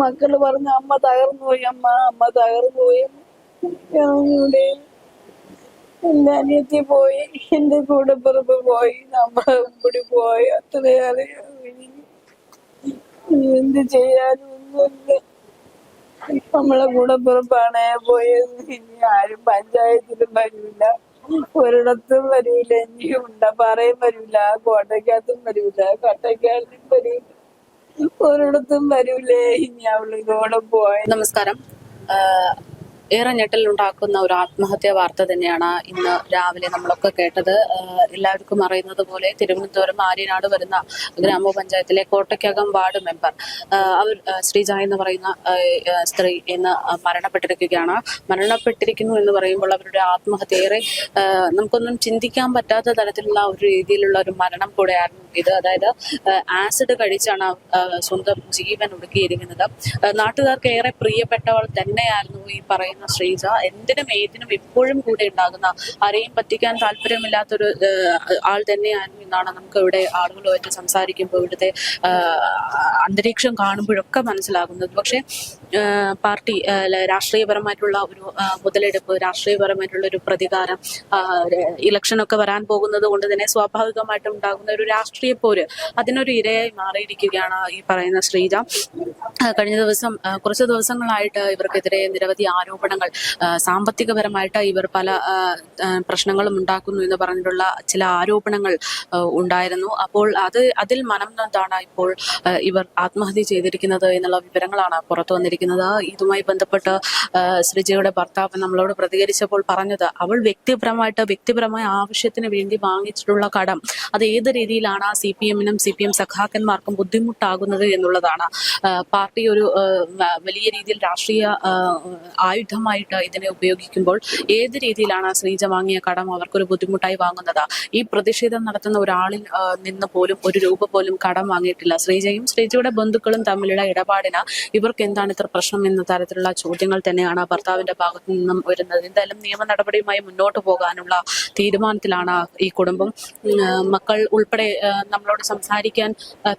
മക്കൾ പറഞ്ഞു അമ്മ തകർന്നു പോയി അമ്മ അമ്മ തകർന്നു പോയി ഞങ്ങളുടെ അനിയത്തി പോയി എന്റെ കൂടപ്പിറപ്പ് പോയി നമ്മളും കൂടി പോയി. അത്രയറിയാം എന്ത് ചെയ്യാനൊന്നുമില്ല നമ്മളെ കൂടപ്പിറപ്പാണ് പോയത്. ഇനി ആരും പഞ്ചായത്തിലും വരില്ല ഒരിടത്തും വരൂല. ഇനി ഉണ്ട പറയും വരൂല. കോട്ടയ്ക്കകത്തും വരൂല. കട്ടയ്ക്കാലും വരൂല. ഒരിടത്തും വരൂലേ? ഇനി അവൾ കൂടെ പോയ. നമസ്കാരം. ഏറെ ഞെട്ടലുണ്ടാക്കുന്ന ഒരു ആത്മഹത്യാ വാർത്ത തന്നെയാണ് ഇന്ന് രാവിലെ നമ്മളൊക്കെ കേട്ടത്. എല്ലാവർക്കും അറിയുന്നത് പോലെ തിരുവനന്തപുരം ആര്യനാട് വരുന്ന ഗ്രാമപഞ്ചായത്തിലെ കോട്ടയ്ക്കകം വാർഡ് മെമ്പർ അവർ ശ്രീജ എന്ന് പറയുന്ന സ്ത്രീ ഇന്ന് മരണപ്പെട്ടിരിക്കുകയാണ്. മരണപ്പെട്ടിരിക്കുന്നു എന്ന് പറയുമ്പോൾ അവരുടെ ആത്മഹത്യ ഏറെ നമുക്കൊന്നും ചിന്തിക്കാൻ പറ്റാത്ത തരത്തിലുള്ള ഒരു രീതിയിലുള്ള ഒരു മരണം കൂടെയായിരുന്നു ഇത്. അതായത് ആസിഡ് കഴിച്ചാണ് സ്വന്തം ജീവൻ ഒടുക്കിയിരിക്കുന്നത്. നാട്ടുകാർക്ക് ഏറെ പ്രിയപ്പെട്ടവൾ തന്നെയായിരുന്നു ഈ പറയുന്ന ശ്രീജ എന്തിനും ഏതിനും എപ്പോഴും കൂടെ ഉണ്ടാകുന്ന ആരെയും പറ്റിക്കാൻ താല്പര്യമില്ലാത്തൊരു ആൾ തന്നെയായിരുന്നു എന്നാണ് നമുക്ക് ഇവിടെ ആളുകളുമായിട്ട് സംസാരിക്കുമ്പോൾ ഇവിടുത്തെ അന്തരീക്ഷം കാണുമ്പോഴൊക്കെ മനസ്സിലാകുന്നത്. പക്ഷേ പാർട്ടി രാഷ്ട്രീയപരമായിട്ടുള്ള ഒരു മുതലെടുപ്പ് രാഷ്ട്രീയപരമായിട്ടുള്ള ഒരു പ്രതികാരം ഇലക്ഷനൊക്കെ വരാൻ പോകുന്നത് കൊണ്ട് തന്നെ സ്വാഭാവികമായിട്ടും ഉണ്ടാകുന്ന ഒരു രാഷ്ട്രീയ പോര് അതിനൊരു ഇരയായി മാറിയിരിക്കുകയാണ് ഈ പറയുന്ന ശ്രീജ. കഴിഞ്ഞ ദിവസം കുറച്ച് ദിവസങ്ങളായിട്ട് ഇവർക്കെതിരെ നിരവധി ആരോപണങ്ങൾ. സാമ്പത്തികപരമായിട്ട് ഇവർ പല പ്രശ്നങ്ങളും ഉണ്ടാക്കുന്നു എന്ന് പറഞ്ഞിട്ടുള്ള ചില ആരോപണങ്ങൾ ഉണ്ടായിരുന്നു. അപ്പോൾ അത് അതിൽ മനം നൊന്താണ് ഇപ്പോൾ ഇവർ ആത്മഹത്യ ചെയ്തിരിക്കുന്നത് എന്നുള്ള വിവരങ്ങളാണ് പുറത്തു വന്നിരിക്കുന്നത്. ഇതുമായി ബന്ധപ്പെട്ട് ശ്രീജയുടെ ഭർത്താവ് നമ്മളോട് പ്രതികരിച്ചപ്പോൾ പറഞ്ഞത് അവൾ വ്യക്തിപരമായിട്ട് വ്യക്തിപരമായ ആവശ്യത്തിന് വേണ്ടി വാങ്ങിച്ചിട്ടുള്ള കടം. അത് ഏത് രീതിയിലാണ് സി പി എമ്മിനും സി പി എം സഖാക്കന്മാർക്കും ബുദ്ധിമുട്ടാകുന്നത് എന്നുള്ളതാണ്. പാർട്ടി ഒരു വലിയ രീതിയിൽ രാഷ്ട്രീയ ആയുധമായിട്ട് ഇതിനെ ഉപയോഗിക്കുമ്പോൾ ഏത് രീതിയിലാണ് ശ്രീജ വാങ്ങിയ കടം അവർക്കൊരു ബുദ്ധിമുട്ടായി വാങ്ങുന്നത്? ഈ പ്രതിഷേധം നടത്തുന്ന ഒരാളിൽ നിന്ന് പോലും ഒരു രൂപ പോലും കടം വാങ്ങിയിട്ടില്ല. ശ്രീജയും ശ്രീജയുടെ ബന്ധുക്കളും തമ്മിലുള്ള ഇടപാടിന് ഇവർക്ക് എന്താണ് ഇത്ര പ്രശ്നം എന്ന തരത്തിലുള്ള ചോദ്യങ്ങൾ തന്നെയാണ് ഭർത്താവിന്റെ ഭാഗത്തു നിന്നും വരുന്നത്. എന്തായാലും നിയമ നടപടിയുമായി മുന്നോട്ട് പോകാനുള്ള തീരുമാനത്തിലാണ് ഈ കുടുംബം. മക്കൾ ഉൾപ്പെടെ നമ്മളോട് സംസാരിക്കാൻ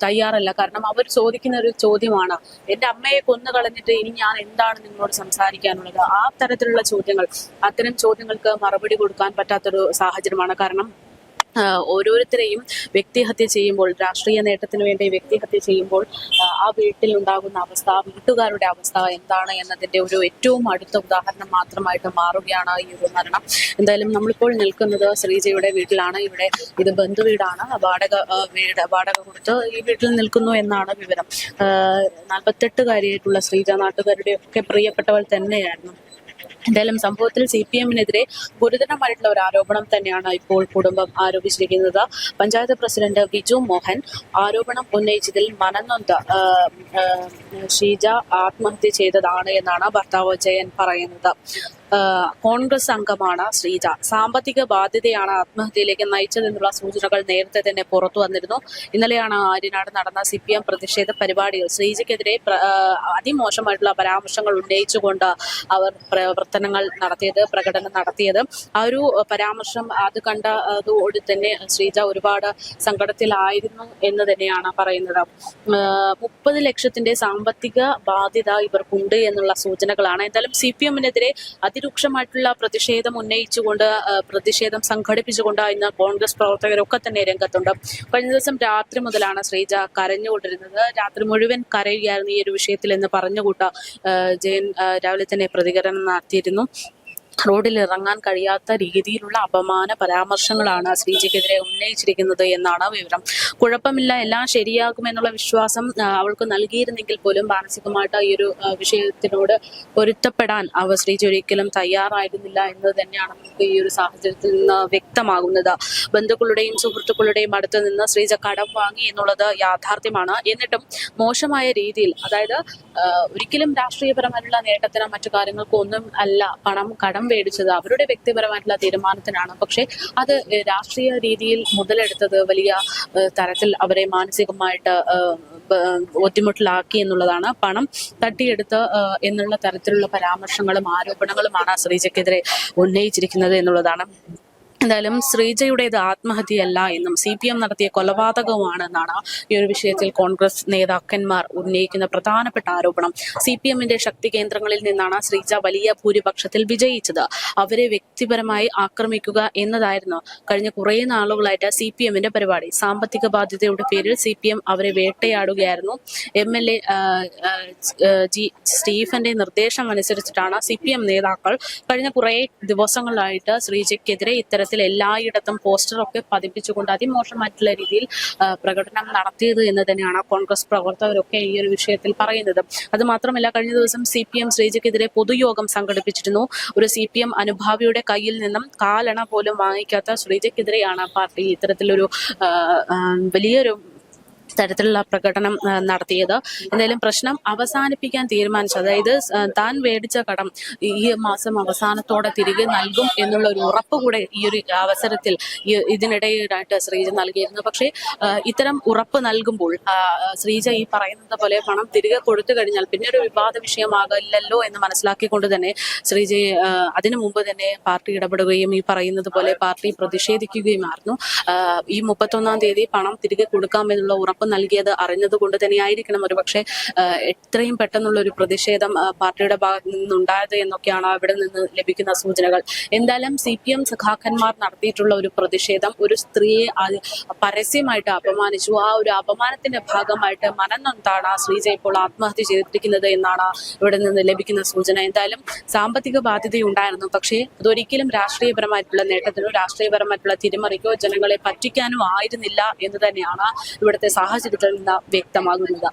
തയ്യാറല്ല. കാരണം അവർ ചോദിക്കുന്ന ഒരു ചോദ്യമാണ് എന്റെ അമ്മയെ കൊന്നു കളഞ്ഞിട്ട് ഇനി ഞാൻ എന്താണ് നിങ്ങളോട് സംസാരിക്കാനുള്ളത് ആ തരത്തിലുള്ള ചോദ്യങ്ങൾ അത്തരം ചോദ്യങ്ങൾക്ക് മറുപടി കൊടുക്കാൻ പറ്റാത്തൊരു സാഹചര്യമാണ്. കാരണം ഓരോരുത്തരെയും വ്യക്തിഹത്യ ചെയ്യുമ്പോൾ രാഷ്ട്രീയ നേട്ടത്തിന് വേണ്ടി വ്യക്തിഹത്യ ചെയ്യുമ്പോൾ ആ വീട്ടിൽ ഉണ്ടാകുന്ന അവസ്ഥ വീട്ടുകാരുടെ അവസ്ഥ എന്താണ് എന്നതിന്റെ ഒരു ഏറ്റവും അടുത്ത ഉദാഹരണം മാത്രമായിട്ട് മാറുകയാണ് ഈ ഒരു മരണം. എന്തായാലും നമ്മളിപ്പോൾ നിൽക്കുന്നത് ശ്രീജയുടെ വീട്ടിലാണ്. ഇവിടെ ഇത് ബന്ധുവീടാണ് വാടക വീട് വാടക കൊടുത്ത് ഈ വീട്ടിൽ നിൽക്കുന്നു എന്നാണ് വിവരം. നാൽപ്പത്തെട്ടുകാരിയായിട്ടുള്ള ശ്രീജ നാട്ടുകാരുടെ ഒക്കെ പ്രിയപ്പെട്ടവൾ തന്നെയായിരുന്നു. എന്തായാലും സംഭവത്തിൽ സി പി എമ്മിനെതിരെ ഗുരുതരമായിട്ടുള്ള ഒരു ആരോപണം തന്നെയാണ് ഇപ്പോൾ കുടുംബം ആരോപിച്ചിരിക്കുന്നത്. പഞ്ചായത്ത് പ്രസിഡന്റ് വിജു മോഹൻ ആരോപണം ഉന്നയിച്ചതിൽ മനനൊന്ത ഷീജ ആത്മഹത്യ ചെയ്തതാണ് എന്നാണ് ഭർത്താവ് ജയൻ പറയുന്നത്. കോൺഗ്രസ് അംഗമാണ് ശ്രീജ. സാമ്പത്തിക ബാധ്യതയാണ് ആത്മഹത്യയിലേക്ക് നയിച്ചതെന്നുള്ള സൂചനകൾ നേരത്തെ തന്നെ പുറത്തു വന്നിരുന്നു. ഇന്നലെയാണ് ആര്യനാട് നടന്ന സി പി എം പ്രതിഷേധ പരിപാടിയിൽ ശ്രീജയ്ക്കെതിരെ അതിമോശമായിട്ടുള്ള പരാമർശങ്ങൾ ഉന്നയിച്ചുകൊണ്ട് അവർ പ്രവർത്തനങ്ങൾ നടത്തിയത് പ്രകടനം നടത്തിയത്. ആ ഒരു പരാമർശം അത് കണ്ട അതോട് തന്നെ ശ്രീജ ഒരുപാട് സങ്കടത്തിലായിരുന്നു എന്ന് തന്നെയാണ് പറയുന്നത്. മുപ്പത് ലക്ഷത്തിന്റെ സാമ്പത്തിക ബാധ്യത ഇവർക്കുണ്ട് എന്നുള്ള സൂചനകളാണ്. എന്തായാലും സി പി എമ്മിനെതിരെ അതിരൂക്ഷമായിട്ടുള്ള പ്രതിഷേധം ഉന്നയിച്ചുകൊണ്ട് പ്രതിഷേധം സംഘടിപ്പിച്ചുകൊണ്ട് ഇന്ന് കോൺഗ്രസ് പ്രവർത്തകരൊക്കെ തന്നെ രംഗത്തുണ്ട്. കഴിഞ്ഞ ദിവസം രാത്രി മുതലാണ് ശ്രീജ കരഞ്ഞുകൊണ്ടിരുന്നത്. രാത്രി മുഴുവൻ കരയുകയായിരുന്നു ഈ ഒരു വിഷയത്തിൽ എന്ന് പറഞ്ഞുകൂട്ട ജയൻ രാവിലെ തന്നെ പ്രതികരണം നടത്തിയിരുന്നു. റോഡിൽ ഇറങ്ങാൻ കഴിയാത്ത രീതിയിലുള്ള അപമാന പരാമർശങ്ങളാണ് ശ്രീജിക്കെതിരെ ഉന്നയിച്ചിരിക്കുന്നത് എന്നാണ് വിവരം. കുഴപ്പമില്ല എല്ലാം ശരിയാകുമെന്നുള്ള വിശ്വാസം അവൾക്ക് നൽകിയിരുന്നെങ്കിൽ പോലും മാനസികമായിട്ട് ഈ ഒരു വിഷയത്തിനോട് പൊരുത്തപ്പെടാൻ അവ ശ്രീജി ഒരിക്കലും തയ്യാറായിരുന്നില്ല എന്ന് തന്നെയാണ് നമുക്ക് ഈ ഒരു സാഹചര്യത്തിൽ നിന്ന് വ്യക്തമാകുന്നത്. ബന്ധുക്കളുടെയും സുഹൃത്തുക്കളുടെയും അടുത്ത് നിന്ന് ശ്രീജ കടം വാങ്ങി എന്നുള്ളത് യാഥാർത്ഥ്യമാണ്. എന്നിട്ടും മോശമായ രീതിയിൽ അതായത് ഒരിക്കലും രാഷ്ട്രീയപരമായിട്ടുള്ള നേട്ടത്തിനോ മറ്റു കാര്യങ്ങൾക്കോ ഒന്നും അല്ല പണം കടം മേടിച്ചത് അവരുടെ വ്യക്തിപരമായിട്ടുള്ള തീരുമാനത്തിനാണ്. പക്ഷെ അത് രാഷ്ട്രീയ രീതിയിൽ മുതലെടുത്തത് വലിയ തരത്തിൽ അവരെ മാനസികമായിട്ട് ബുദ്ധിമുട്ടിലാക്കി എന്നുള്ളതാണ് പണം തട്ടിയെടുത്ത് എന്നുള്ള തരത്തിലുള്ള പരാമർശങ്ങളും ആരോപണങ്ങളുമാണ് ശ്രീജയ്ക്കെതിരെ ഉന്നയിച്ചിരിക്കുന്നത് എന്നുള്ളതാണ് എന്തായാലും ശ്രീജയുടേത് ആത്മഹത്യയല്ല എന്നും സി പി എം നടത്തിയ കൊലപാതകവുമാണ് എന്നാണ് ഈ ഒരു വിഷയത്തിൽ കോൺഗ്രസ് നേതാക്കന്മാർ ഉന്നയിക്കുന്ന പ്രധാനപ്പെട്ട ആരോപണം. സി പി എമ്മിന്റെ ശക്തി കേന്ദ്രങ്ങളിൽ നിന്നാണ് ശ്രീജ വലിയ ഭൂരിപക്ഷത്തിൽ വിജയിച്ചത്. അവരെ വ്യക്തിപരമായി ആക്രമിക്കുക എന്നതായിരുന്നു കഴിഞ്ഞ കുറേ നാളുകളായിട്ട് സി പി എമ്മിന്റെ പരിപാടി. സാമ്പത്തിക ബാധ്യതയുടെ പേരിൽ സി പി എം അവരെ വേട്ടയാടുകയായിരുന്നു. എം എൽ എ ജി സ്റ്റീഫന്റെ നിർദ്ദേശം അനുസരിച്ചിട്ടാണ് സി പി എം നേതാക്കൾ കഴിഞ്ഞ കുറേ ദിവസങ്ങളിലായിട്ട് ശ്രീജയ്ക്കെതിരെ ഇത്തരത്തിൽ എല്ലായിടത്തും പോസ്റ്ററൊക്കെ പതിപ്പിച്ചുകൊണ്ട് അതിമോശമായിട്ടുള്ള രീതിയിൽ പ്രകടനം നടത്തിയത് എന്ന് തന്നെയാണ് കോൺഗ്രസ് പ്രവർത്തകരൊക്കെ ഈ ഒരു വിഷയത്തിൽ പറയുന്നത്. അത് മാത്രമല്ല കഴിഞ്ഞ ദിവസം സി പി എം ശ്രീജയ്ക്കെതിരെ പൊതുയോഗം സംഘടിപ്പിച്ചിരുന്നു. ഒരു സി പി എം അനുഭാവിയുടെ കയ്യിൽ നിന്നും കാലണ പോലും വാങ്ങിക്കാത്ത ശ്രീജയ്ക്കെതിരെയാണ് പാർട്ടി ഇത്തരത്തിലൊരു വലിയൊരു തരത്തിലുള്ള പ്രകടനം നടത്തിയത്. എന്തായാലും പ്രശ്നം അവസാനിപ്പിക്കാൻ തീരുമാനിച്ചു. അതായത് താൻ മേടിച്ച കടം ഈ മാസം അവസാനത്തോടെ തിരികെ നൽകും എന്നുള്ള ഒരു ഉറപ്പ് കൂടെ ഈ ഒരു അവസരത്തിൽ ഇതിനിടയിലായിട്ട് ശ്രീജ നൽകിയിരുന്നു. പക്ഷേ ഇത്തരം ഉറപ്പ് നൽകുമ്പോൾ ശ്രീജ ഈ പറയുന്നത് പോലെ പണം തിരികെ കൊടുത്തു കഴിഞ്ഞാൽ പിന്നെ ഒരു വിവാദ വിഷയമാകില്ലല്ലോ എന്ന് മനസ്സിലാക്കിക്കൊണ്ട് തന്നെ ശ്രീജയെ അതിനു മുമ്പ് തന്നെ പാർട്ടി ഇടപെടുകയും ഈ പറയുന്നത് പോലെ പാർട്ടി പ്രതിഷേധിക്കുകയുമായിരുന്നു. ഈ മുപ്പത്തൊന്നാം തീയതി പണം തിരികെ കൊടുക്കാമെന്നുള്ള ഉറപ്പ് നൽകിയത് അറിഞ്ഞതുകൊണ്ട് തന്നെയായിരിക്കണം. ഒരുപക്ഷെ എത്രയും പെട്ടെന്നുള്ള ഒരു പ്രതിഷേധം പാർട്ടിയുടെ ഭാഗത്ത് നിന്നുണ്ടായത് എന്നൊക്കെയാണ് അവിടെ നിന്ന് ലഭിക്കുന്ന സൂചനകൾ. എന്തായാലും സി പി എം സഖാക്കന്മാർ നടത്തിയിട്ടുള്ള ഒരു പ്രതിഷേധം ഒരു സ്ത്രീയെ പരസ്യമായിട്ട് അപമാനിച്ചു. ആ ഒരു അപമാനത്തിന്റെ ഭാഗമായിട്ട് മനന്നൊന്താണ് ശ്രീജ ഇപ്പോൾ ആത്മഹത്യ ചെയ്തിരിക്കുന്നത് എന്നാണ് ഇവിടെ നിന്ന് ലഭിക്കുന്ന സൂചന. എന്തായാലും സാമ്പത്തിക ബാധ്യതയുണ്ടായിരുന്നു. പക്ഷേ അതൊരിക്കലും രാഷ്ട്രീയപരമായിട്ടുള്ള നേട്ടത്തിനോ രാഷ്ട്രീയപരമായിട്ടുള്ള തിരിമറിക്കോ ജനങ്ങളെ പറ്റിക്കാനോ ആയിരുന്നില്ല എന്ന് തന്നെയാണ് ഇവിടുത്തെ സാഹചര്യത്തിൽ നിന്ന് വ്യക്തമാകുന്നത്.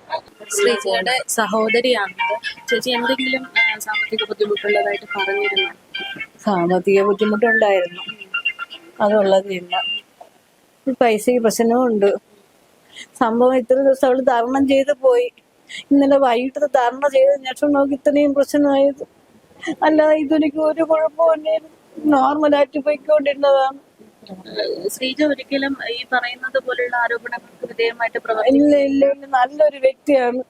ശ്രീജയുടെ സഹോദരിയാണത് ചേച്ചി എന്തെങ്കിലും സാമ്പത്തിക ബുദ്ധിമുട്ടുള്ളതായിട്ട് പറഞ്ഞിരുന്നു? സാമ്പത്തിക ബുദ്ധിമുട്ടുണ്ടായിരുന്നു. അതുള്ളതില്ല പ്രശ്നവും ഉണ്ട് സംഭവം ഇത്ര ദിവസം അവൾ തരണം ചെയ്ത് പോയി. ഇന്നലെ വൈകിട്ട് തരണ ചെയ്ത ശേഷം നോക്കി ഇത്രയും പ്രശ്നമായത്. അല്ലാതെ ഇതെനിക്ക് ഒരു കുഴപ്പമില്ലായിരുന്നു നോർമലായിട്ട് പോയിക്കൊണ്ടിരുന്നതാണ്. ശ്രീജ ഒരിക്കലും ഈ പറയുന്നത് പോലുള്ള ആരോപണങ്ങൾക്ക് വിധേയമായിട്ട് ഇല്ല ഇല്ല ഇല്ല. നല്ലൊരു വ്യക്തിയാണ്.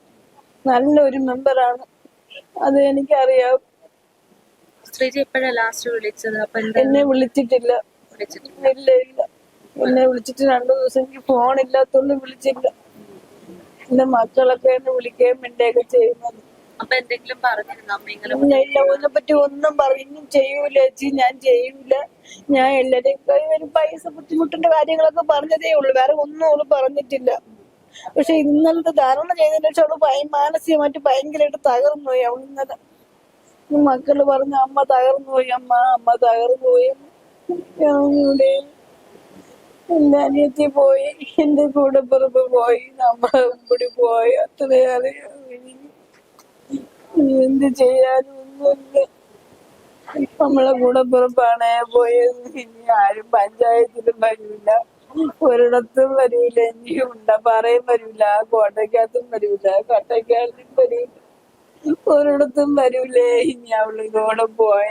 നല്ലൊരു മെമ്പറാണ്. അത് എനിക്കറിയാം. ശ്രീജ എപ്പോഴാ ലാസ്റ്റ് വിളിച്ചത്? അപ്പൊ എന്താ എന്നെ വിളിച്ചിട്ടില്ല. വിളിച്ചിട്ട് ഇല്ല ഇല്ല. എന്നെ വിളിച്ചിട്ട് രണ്ടു ദിവസം എനിക്ക് ഫോൺ ഇല്ലാത്തോണ്ട് വിളിച്ചില്ല. എന്റെ മക്കളൊക്കെ എന്നെ വിളിക്കുകയും മിണ്ടുകയൊക്കെ ചെയ്യുന്നത്. അപ്പൊ എന്തെങ്കിലും പറഞ്ഞിരുന്നു അമ്മ ഇങ്ങനെ ഇല്ല പറ്റി ഒന്നും പറയും ചെയ്യൂല ചേച്ചി ഞാൻ ചെയ്യൂല. ഞാൻ ഒരു പൈസ ബുദ്ധിമുട്ടിന്റെ കാര്യങ്ങളൊക്കെ പറഞ്ഞതേ ഉള്ളൂ. വേറെ ഒന്നും അവൾ പറഞ്ഞിട്ടില്ല. പക്ഷെ ഇന്നലത്തെ ധാരണ ചെയ്തതിന് ശേഷം അവൾ മാനസികമായിട്ട് ഭയങ്കരമായിട്ട് തകർന്നു പോയി അവൾ ഇന്നലെ മക്കൾ പറഞ്ഞു അമ്മ തകർന്നു പോയി അമ്മ അമ്മ തകർന്നു പോയി ഞാനിവിടെ എന്റെ അനിയത്തി പോയി. എന്റെ കൂടെ പിറപ്പ് പോയി. നമ്മളെ കൂടി പോയി. അത്രയും അറിയാം. എനിക്ക് ഇനി എന്ത് ചെയ്യാനൊന്നുമില്ല. നമ്മളെ കൂടെ പുറപ്പാണ് പോയത്. ഇനി ആരും പഞ്ചായത്തിലും വരൂല. ഒരിടത്തും വരൂല. ഇനി ഉണ്ടപ്പാറയും വരൂല. കോട്ടയ്ക്കകത്തും വരൂല. കട്ടയ്ക്കാലും വരൂല. ഒരിടത്തും വരൂലേ. ഇനി അവളിതോടെ പോയ